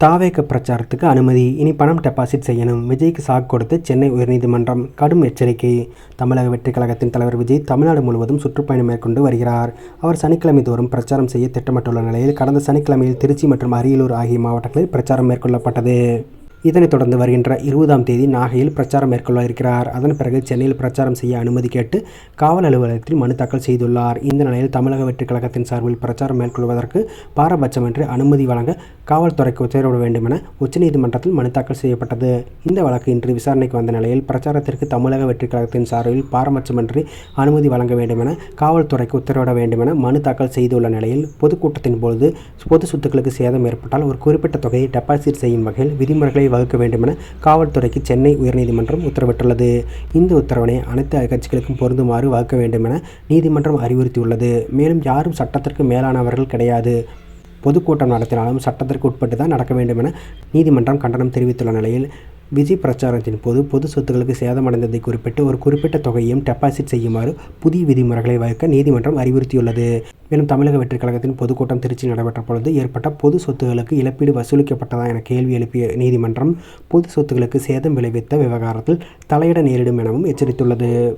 தாவேக பிரச்சாரத்துக்கு அனுமதி. இனி பணம் டெபாசிட் செய்யணும். விஜய்க்கு சாக் கொடுத்து சென்னை உயர்நீதிமன்றம். கடும் எச்சரிக்கை. தமிழக வெற்றிக் கழகத்தின் தலைவர் விஜய் தமிழ்நாடு முழுவதும் சுற்றுப்பயணம் மேற்கொண்டு வருகிறார். அவர் சனிக்கிழமை தோறும் பிரச்சாரம் செய்ய திட்டமிட்டுள்ள நிலையில் கடந்த சனிக்கிழமையில் திருச்சி மற்றும் அரியலூர் ஆகிய மாவட்டங்களில் பிரச்சாரம் மேற்கொள்ளப்பட்டது. இதனைத் தொடர்ந்து வருகின்ற இருபதாம் தேதி நாகையில் பிரச்சாரம் மேற்கொள்ள இருக்கிறார். அதன் பிறகு சென்னையில் பிரச்சாரம் செய்ய அனுமதி கேட்டு காவல் அலுவலகத்தில் மனு தாக்கல் செய்துள்ளார். இந்த நிலையில் தமிழக வெற்றிக் கழகத்தின் சார்பில் பிரச்சாரம் மேற்கொள்வதற்கு பாரபட்சமின்றி அனுமதி வழங்க காவல்துறைக்கு உத்தரவிட வேண்டும் என உச்சநீதிமன்றத்தில் மனு தாக்கல் செய்யப்பட்டது. இந்த வழக்கு இன்று விசாரணைக்கு வந்த நிலையில் பிரச்சாரத்திற்கு தமிழக வெற்றிக் கழகத்தின் சார்பில் பாரபட்சமின்றி அனுமதி வழங்க வேண்டும் என காவல்துறைக்கு உத்தரவிட வேண்டும் என மனு தாக்கல் செய்துள்ள நிலையில் பொதுக்கூட்டத்தின் பொழுது பொது சொத்துக்களுக்கு சேதம் ஏற்பட்டால் ஒரு குறிப்பிட்ட தொகையை டெபாசிட் செய்யும் வகையில் விதிமுறைகளை வகுக்க வேண்டும் என காவல்துறைக்கு சென்னை உயர்நீதிமன்றம் உத்தரவிட்டுள்ளது. இந்த உத்தரவினை அனைத்து கட்சிகளுக்கும் பொருந்துமாறு வகுக்க வேண்டும் என நீதிமன்றம் அறிவுறுத்தியுள்ளது. மேலும் யாரும் சட்டத்திற்கு மேலானவர்கள் கிடையாது. பொதுக்கூட்டம் நடத்தினாலும் சட்டத்திற்கு உட்பட்டு தான் நடக்க வேண்டும் என நீதிமன்றம் கண்டனம் தெரிவித்துள்ள நிலையில் விஜய் பிரச்சாரத்தின் போது பொது சொத்துக்களுக்கு சேதமடைந்ததை குறிப்பிட்டு ஒரு குறிப்பிட்ட தொகையையும் டெபாசிட் செய்யுமாறு புதிய விதிமுறைகளை வகுக்க நீதிமன்றம் அறிவுறுத்தியுள்ளது. மேலும் தமிழக வெற்றிக் கழகத்தின் பொதுக்கூட்டம் திருச்சி நடைபெற்ற பொழுது ஏற்பட்ட பொது சொத்துகளுக்கு இழப்பீடு வசூலிக்கப்பட்டதா என கேள்வி எழுப்பிய நீதிமன்றம் பொது சொத்துக்களுக்கு சேதம் விளைவித்த விவகாரத்தில் தலையிட நேரிடும் எனவும் எச்சரித்துள்ளது.